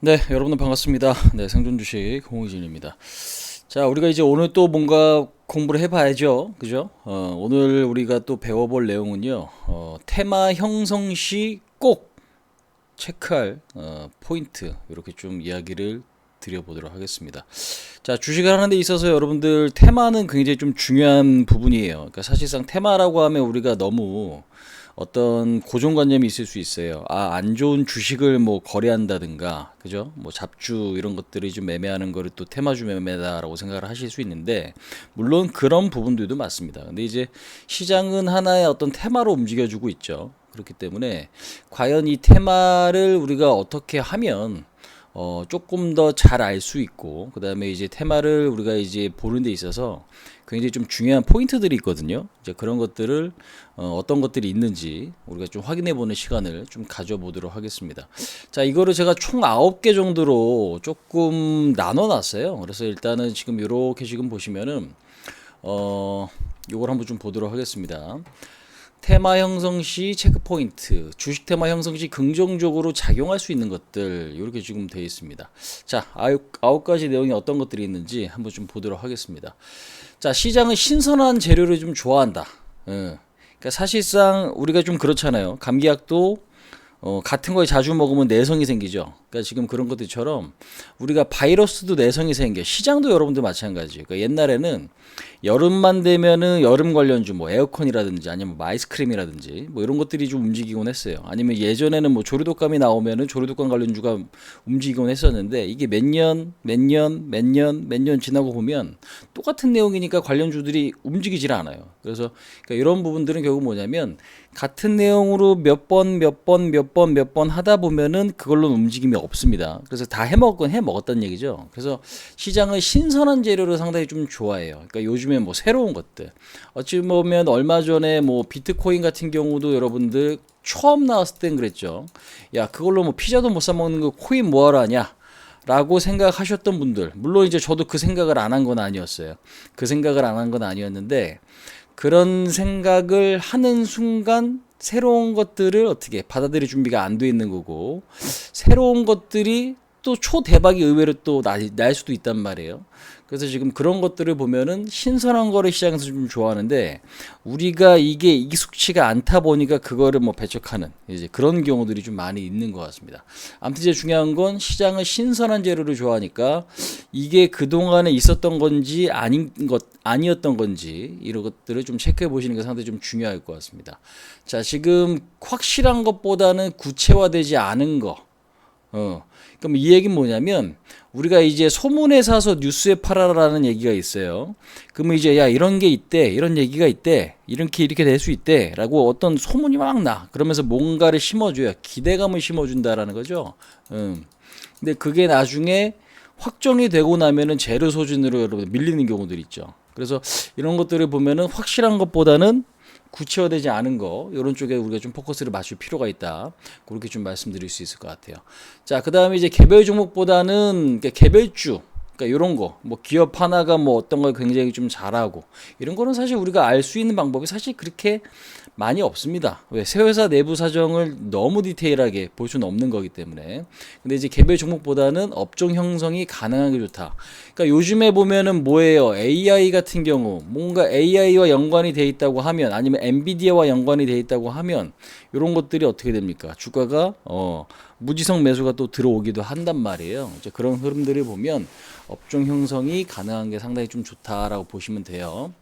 네, 여러분들 반갑습니다. 네, 생존 주식 홍의진입니다. 자, 우리가 이제 오늘 또 뭔가 공부를 해봐야죠, 그죠? 어, 오늘 우리가 또 배워볼 내용은요, 어, 테마 형성 시 꼭 체크할 어, 포인트 이렇게 좀 이야기를 드려보도록 하겠습니다. 자, 주식을 하는 데 있어서 여러분들 테마는 굉장히 좀 중요한 부분이에요. 그러니까 사실상 테마라고 하면 우리가 너무 어떤 고정관념이 있을 수 있어요. 아, 안 좋은 주식을 뭐 거래한다든가, 그죠? 뭐 잡주 이런 것들이 좀 매매하는 거를 또 테마주 매매다라고 생각을 하실 수 있는데, 물론 그런 부분들도 맞습니다. 근데 이제 시장은 하나의 어떤 테마로 움직여주고 있죠. 그렇기 때문에 과연 이 테마를 우리가 어떻게 하면 어, 조금 더 잘 알 수 있고, 그 다음에 이제 테마를 우리가 이제 보는 데 있어서 굉장히 좀 중요한 포인트들이 있거든요. 이제 그런 것들을 어, 어떤 것들이 있는지 우리가 좀 확인해 보는 시간을 좀 가져보도록 하겠습니다. 자, 이거를 제가 총 9개 정도로 조금 나눠 놨어요. 그래서 일단은 지금 이렇게 지금 보시면은, 어, 요걸 한번 좀 보도록 하겠습니다. 테마 형성 시 체크 포인트, 주식 테마 형성 시 긍정적으로 작용할 수 있는 것들 이렇게 지금 되어 있습니다. 자, 아홉, 아홉 가지 내용이 어떤 것들이 있는지 한번 좀 보도록 하겠습니다. 자, 시장은 신선한 재료를 좀 좋아한다. 예. 그러니까 사실상 우리가 좀 그렇잖아요. 감기약도 어, 같은 걸 자주 먹으면 내성이 생기죠. 그러니까 지금 그런 것들처럼 우리가 바이러스도 내성이 생겨. 시장도 여러분들 마찬가지예요. 그러니까 옛날에는 여름만 되면은 여름 관련주 뭐 에어컨이라든지 아니면 뭐 아이스크림이라든지 뭐 이런 것들이 좀 움직이곤 했어요. 아니면 예전에는 뭐 조류독감이 나오면은 조류독감 관련주가 움직이곤 했었는데 이게 몇 년, 몇 년, 몇 년, 몇 년 지나고 보면 똑같은 내용이니까 관련주들이 움직이질 않아요. 그래서 그러니까 이런 부분들은 결국 뭐냐면 같은 내용으로 몇 번, 몇 번, 몇 번, 몇 번 하다 보면은 그걸로 움직임이 없습니다. 그래서 다 해먹건 해먹었다는 얘기죠. 그래서 시장은 신선한 재료를 상당히 좀 좋아해요. 그러니까 요즘에 뭐 새로운 것들. 어찌 보면 얼마 전에 뭐 비트코인 같은 경우도 여러분들 처음 나왔을 땐 그랬죠. 야, 그걸로 뭐 피자도 못 사 먹는 거 코인 뭐하러 하냐? 라고 생각하셨던 분들 물론 이제 저도 그 생각을 안 한 건 아니었어요 그 생각을 안 한 건 아니었는데 그런 생각을 하는 순간 새로운 것들을 어떻게 받아들일 준비가 안 돼 있는 거고 새로운 것들이 또 초대박이 의외로 또 날 수도 있단 말이에요. 그래서 지금 그런 것들을 보면은 신선한 거를 시장에서 좀 좋아하는데 우리가 이게 익숙치가 않다 보니까 그거를 뭐 배척하는 이제 그런 경우들이 좀 많이 있는 것 같습니다. 아무튼 이제 중요한 건 시장은 신선한 재료를 좋아하니까 이게 그 동안에 있었던 건지 아닌 것 아니었던 건지 이런 것들을 좀 체크해 보시는 게 상당히 좀 중요할 것 같습니다. 자, 지금 확실한 것보다는 구체화되지 않은 거 어. 그럼 이 얘기는 뭐냐면 우리가 이제 소문에 사서 뉴스에 팔아라라는 얘기가 있어요. 그러면 이제 야 이런 게 있대, 이런 얘기가 있대, 이렇게 이렇게 될 수 있대라고 어떤 소문이 막 나. 그러면서 뭔가를 심어줘야 기대감을 심어준다라는 거죠. 음. 근데 그게 나중에 확정이 되고 나면은 재료 소진으로 여러분 밀리는 경우들이 있죠. 그래서 이런 것들을 보면은 확실한 것보다는 구체화되지 않은 거 이런 쪽에 우리가 좀 포커스를 맞출 필요가 있다. 그렇게 좀 말씀드릴 수 있을 것 같아요. 자 그 다음에 이제 개별 종목보다는 그러니까 개별주 그러니까 이런 거, 뭐 기업 하나가 뭐 어떤 걸 굉장히 좀 잘하고 이런 거는 사실 우리가 알 수 있는 방법이 사실 그렇게 많이 없습니다. 왜? 새 회사 내부 사정을 너무 디테일하게 볼 수는 없는 거기 때문에. 근데 이제 개별 종목보다는 업종 형성이 가능한 게 좋다. 그러니까 요즘에 보면은 뭐예요? AI 같은 경우 뭔가 AI와 연관이 돼 있다고 하면 아니면 엔비디아와 연관이 돼 있다고 하면 이런 것들이 어떻게 됩니까? 주가가 어 무지성 매수가 또 들어오기도 한단 말이에요. 이제 그런 흐름들을 보면 업종 형성이 가능한 게 상당히 좀 좋다라고 보시면 돼요.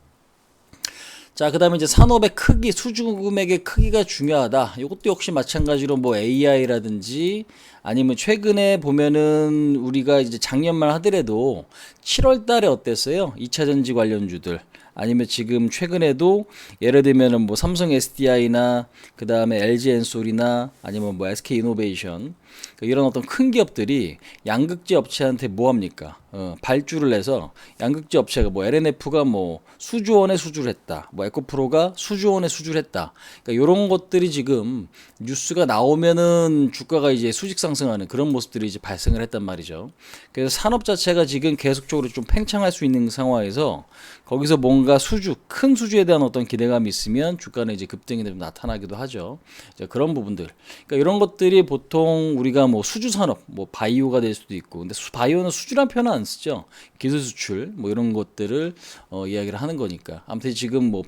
자, 그 다음에 이제 산업의 크기, 수주금액의 크기가 중요하다. 이것도 역시 마찬가지로 뭐 AI라든지 아니면 최근에 보면은 우리가 이제 작년말 하더라도 7월 달에 어땠어요? 2차 전지 관련주들. 아니면 지금 최근에도 예를 들면은 뭐 삼성 SDI나 그 다음에 LG 엔솔이나 아니면 뭐 SK 이노베이션 이런 어떤 큰 기업들이 양극재 업체한테 뭐 합니까? 어, 발주를 해서 양극재 업체가 뭐 LNF가 뭐 수조원에 수주를 했다. 뭐 에코프로가 수조원에 수주를 했다. 그러니까 이런 것들이 지금 뉴스가 나오면은 주가가 이제 수직 상승하는 그런 모습들이 이제 발생을 했단 말이죠. 그래서 산업 자체가 지금 계속적으로 좀 팽창할 수 있는 상황에서 거기서 뭔가 수주 큰 수주에 대한 어떤 기대감이 있으면 주가는 이제 급등이 좀 나타나기도 하죠. 그런 부분들. 그러니까 이런 것들이 보통 우리가 뭐 수주 산업, 뭐 바이오가 될 수도 있고, 근데 수, 바이오는 수주란 표현 안 쓰죠. 기술 수출, 뭐 이런 것들을 어, 이야기를 하는 거니까. 아무튼 지금 뭐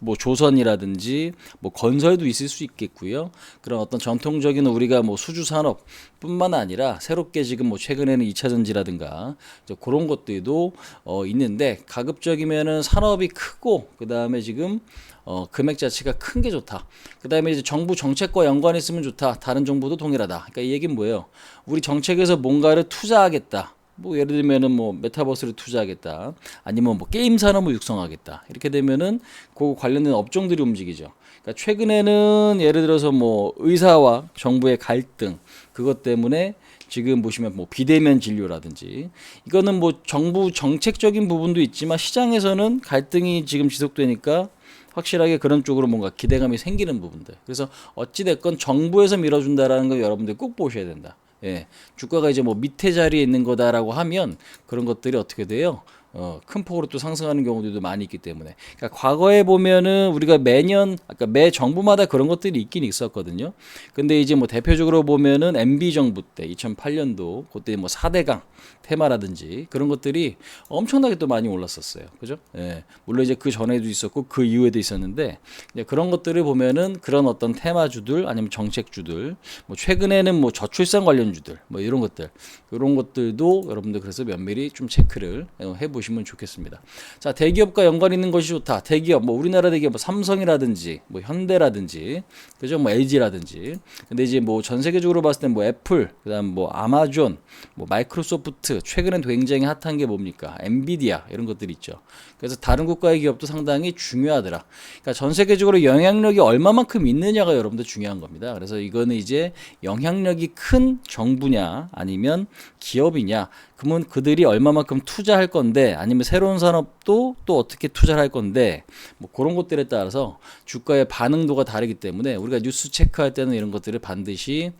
뭐 조선이라든지 뭐 건설도 있을 수 있겠고요. 그런 어떤 전통적인 우리가 뭐 수주 산업뿐만 아니라 새롭게 지금 뭐 최근에는 2차 전지라든가 이제 그런 것들도 어 있는데 가급적이면은 산업이 크고 그다음에 지금 어, 금액 자체가 큰 게 좋다. 그 다음에 이제 정부 정책과 연관이 있으면 좋다. 다른 정부도 동일하다. 그러니까 이 얘기는 뭐예요? 우리 정책에서 뭔가를 투자하겠다. 뭐 예를 들면은 뭐 메타버스를 투자하겠다. 아니면 뭐 게임 산업을 육성하겠다. 이렇게 되면은 그 관련된 업종들이 움직이죠. 그러니까 최근에는 예를 들어서 뭐 의사와 정부의 갈등 그것 때문에 지금 보시면 뭐 비대면 진료라든지 이거는 뭐 정부 정책적인 부분도 있지만 시장에서는 갈등이 지금 지속되니까 확실하게 그런 쪽으로 뭔가 기대감이 생기는 부분들. 그래서 어찌 됐건 정부에서 밀어준다라는 거 여러분들 꼭 보셔야 된다. 예. 주가가 이제 뭐 밑에 자리에 있는 거다라고 하면 그런 것들이 어떻게 돼요? 어, 큰 폭으로 또 상승하는 경우들도 많이 있기 때문에. 그러니까 과거에 보면은 우리가 매년, 아까 매 정부마다 그런 것들이 있긴 있었거든요. 근데 이제 뭐 대표적으로 보면은 MB 정부 때 2008년도 그때 뭐 4대강 테마라든지 그런 것들이 엄청나게 또 많이 올랐었어요. 그죠? 예. 물론 이제 그 전에도 있었고 그 이후에도 있었는데 그런 것들을 보면은 그런 어떤 테마주들 아니면 정책주들 뭐 최근에는 뭐 저출산 관련주들 뭐 이런 것들 이런 것들도 여러분들 그래서 면밀히 좀 체크를 해보 시면 좋겠습니다. 자, 대기업과 연관 있는 것이 좋다. 대기업 뭐 우리나라 대기업 뭐 삼성이라든지 뭐 현대라든지 그죠? 뭐 LG라든지. 근데 이제 뭐 전 세계적으로 봤을 때뭐 애플, 그다음 뭐 아마존, 뭐 마이크로소프트 최근엔 굉장히 핫한 게 뭡니까? 엔비디아 이런 것들이 있죠. 그래서 다른 국가의 기업도 상당히 중요하더라. 그러니까 전 세계적으로 영향력이 얼마만큼 있느냐가 여러분들 중요한 겁니다. 그래서 이거는 이제 영향력이 큰 정부냐 아니면 기업이냐 그러면 그들이 얼마만큼 투자할 건데 아니면 새로운 산업도 또 어떻게 투자를 할 건데 뭐 그런 것들에 따라서 주가의 반응도가 다르기 때문에 우리가 뉴스 체크할 때는 이런 것들을 반드시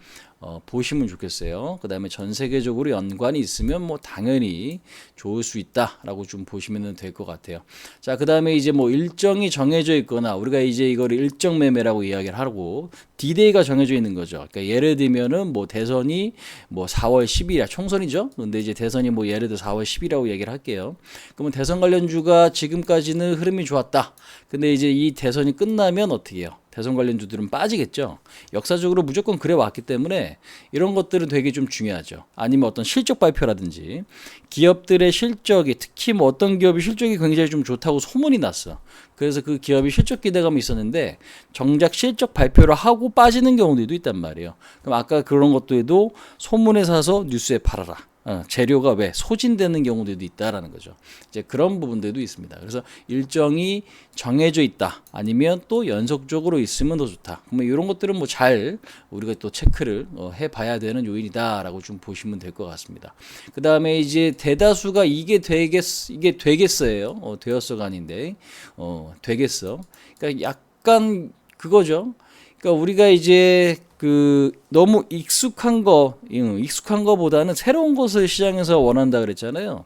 어, 보시면 좋겠어요. 그 다음에 전 세계적으로 연관이 있으면 뭐 당연히 좋을 수 있다라고 좀 보시면 될 것 같아요. 자, 그 다음에 이제 뭐 일정이 정해져 있거나 우리가 이제 이거를 일정 매매라고 이야기를 하고 디데이가 정해져 있는 거죠. 그러니까 예를 들면은 뭐 대선이 뭐 4월 10일이야 총선이죠. 근데 이제 대선이 뭐 예를 들어 4월 10일이라고 얘기를 할게요. 그러면 대선 관련주가 지금까지는 흐름이 좋았다. 근데 이제 이 대선이 끝나면 어떻게 해요? 대선 관련주들은 빠지겠죠. 역사적으로 무조건 그래 왔기 때문에 이런 것들은 되게 좀 중요하죠. 아니면 어떤 실적 발표라든지 기업들의 실적이 특히 뭐 어떤 기업이 실적이 굉장히 좀 좋다고 소문이 났어. 그래서 그 기업이 실적 기대감이 있었는데 정작 실적 발표를 하고 빠지는 경우들도 있단 말이에요. 그럼 아까 그런 것들도 소문에 사서 뉴스에 팔아라. 어, 재료가 왜 소진되는 경우들도 있다라는 거죠. 이제 그런 부분들도 있습니다. 그래서 일정이 정해져 있다 아니면 또 연속적으로 있으면 더 좋다. 그러면 이런 것들은 뭐 잘 우리가 또 체크를 어, 해봐야 되는 요인이다라고 좀 보시면 될 것 같습니다. 그 다음에 이제 대다수가 이게 되겠 이게 되겠어요. 어, 되었어가 아닌데 어, 되겠어. 그러니까 약간 그거죠. 그러니까 우리가 이제 그 너무 익숙한 거, 익숙한 거보다는 새로운 것을 시장에서 원한다 그랬잖아요.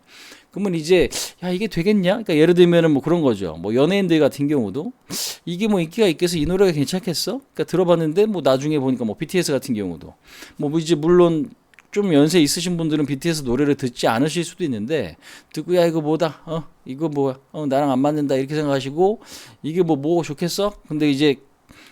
그러면 이제 야 이게 되겠냐? 그러니까 예를 들면은 뭐 그런 거죠. 뭐 연예인들 같은 경우도 이게 뭐 인기가 있겠어 이 노래가 괜찮겠어? 그러니까 들어봤는데 뭐 나중에 보니까 뭐 BTS 같은 경우도 뭐 이제 물론 좀 연세 있으신 분들은 BTS 노래를 듣지 않으실 수도 있는데 듣고 야 이거 뭐다 어 이거 뭐야 어 나랑 안 맞는다 이렇게 생각하시고 이게 뭐뭐 좋겠어? 근데 이제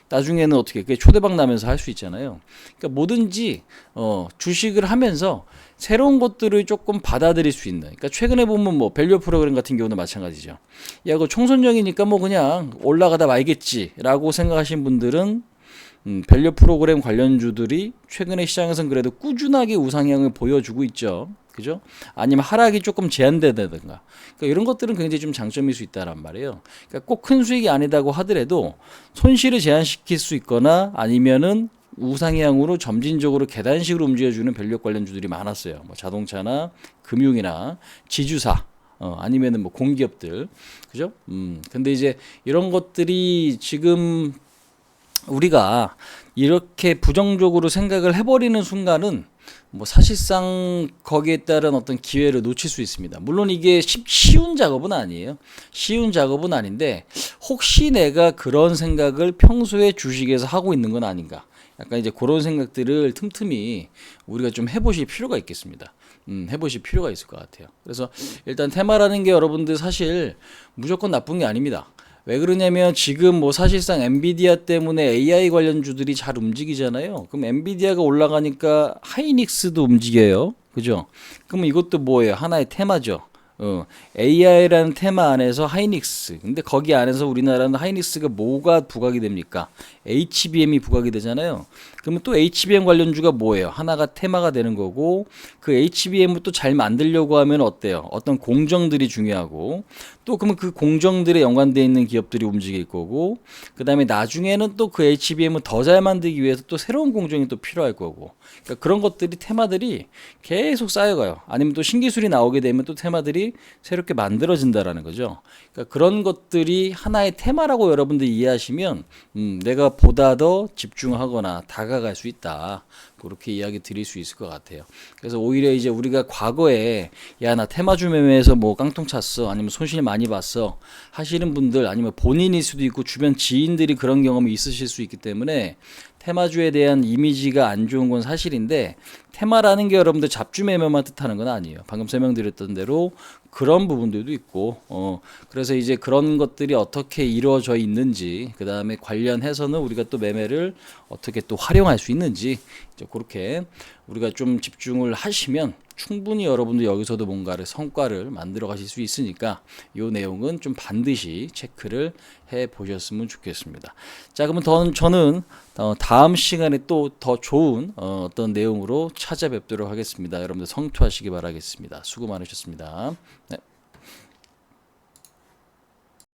나중에는 어떻게 그게 초대박 나면서 할 수 있잖아요. 그러니까 뭐든지 어 주식을 하면서 새로운 것들을 조금 받아들일 수 있는. 그러니까 최근에 보면 뭐 밸류 프로그램 같은 경우도 마찬가지죠. 야, 그 총선정이니까 뭐 그냥 올라가다 말겠지라고 생각하신 분들은 음, 밸류 프로그램 관련주들이 최근에 시장에서는 그래도 꾸준하게 우상향을 보여주고 있죠. 그죠? 아니면 하락이 조금 제한되다든가. 그러니까 이런 것들은 굉장히 좀 장점일 수 있다란 말이에요. 그러니까 꼭 큰 수익이 아니다고 하더라도 손실을 제한시킬 수 있거나 아니면은 우상향으로 점진적으로 계단식으로 움직여주는 밸류업 관련주들이 많았어요. 뭐 자동차나 금융이나 지주사 어, 아니면은 뭐 공기업들 그죠? 음 근데 이제 이런 것들이 지금 우리가 이렇게 부정적으로 생각을 해버리는 순간은 뭐 사실상 거기에 따른 어떤 기회를 놓칠 수 있습니다. 물론 이게 쉽- 쉬운 작업은 아니에요. 쉬운 작업은 아닌데 혹시 내가 그런 생각을 평소에 주식에서 하고 있는 건 아닌가? 약간 이제 그런 생각들을 틈틈이 우리가 좀 해보실 필요가 있겠습니다. 음, 해보실 필요가 있을 것 같아요. 그래서 일단 테마라는 게 여러분들 사실 무조건 나쁜 게 아닙니다. 왜 그러냐면 지금 뭐 사실상 엔비디아 때문에 AI 관련주들이 잘 움직이잖아요. 그럼 엔비디아가 올라가니까 하이닉스도 움직여요. 그죠? 그럼 이것도 뭐예요? 하나의 테마죠. 어, AI라는 테마 안에서 하이닉스. 근데 거기 안에서 우리나라는 하이닉스가 뭐가 부각이 됩니까? HBM이 부각이 되잖아요. 그러면 또 HBM 관련주가 뭐예요? 하나가 테마가 되는 거고 그 HBM을 또 잘 만들려고 하면 어때요? 어떤 공정들이 중요하고 또 그러면 그 공정들에 연관되어 있는 기업들이 움직일 거고 그다음에 나중에는 또 그 HBM을 더 잘 만들기 위해서 또 새로운 공정이 또 필요할 거고 그러니까 그런 것들이 테마들이 계속 쌓여가요. 아니면 또 신기술이 나오게 되면 또 테마들이 새롭게 만들어진다라는 거죠. 그러니까 그런 것들이 하나의 테마라고 여러분들이 이해하시면 음, 내가 보다 더 집중하거나 다가갈 수 있다. 그렇게 이야기 드릴 수 있을 것 같아요. 그래서 오히려 이제 우리가 과거에 야 나 테마주 매매에서 뭐 깡통 찼어 아니면 손실 많이 봤어 하시는 분들 아니면 본인일 수도 있고 주변 지인들이 그런 경험이 있으실 수 있기 때문에 테마주에 대한 이미지가 안 좋은 건 사실인데 테마라는 게 여러분들 잡주 매매만 뜻하는 건 아니에요. 방금 설명드렸던 대로 그런 부분들도 있고 어 그래서 이제 그런 것들이 어떻게 이루어져 있는지 그 다음에 관련해서는 우리가 또 매매를 어떻게 또 활용할 수 있는지 이제 그렇게 우리가 좀 집중을 하시면 충분히 여러분들 여기서도 뭔가를 성과를 만들어 가실 수 있으니까 이 내용은 좀 반드시 체크를 해 보셨으면 좋겠습니다. 자, 그러면 더, 저는 어, 다음 시간에 또 더 좋은 어, 어떤 내용으로 찾아뵙도록 하겠습니다. 여러분들 성투하시기 바라겠습니다. 수고 많으셨습니다. 네.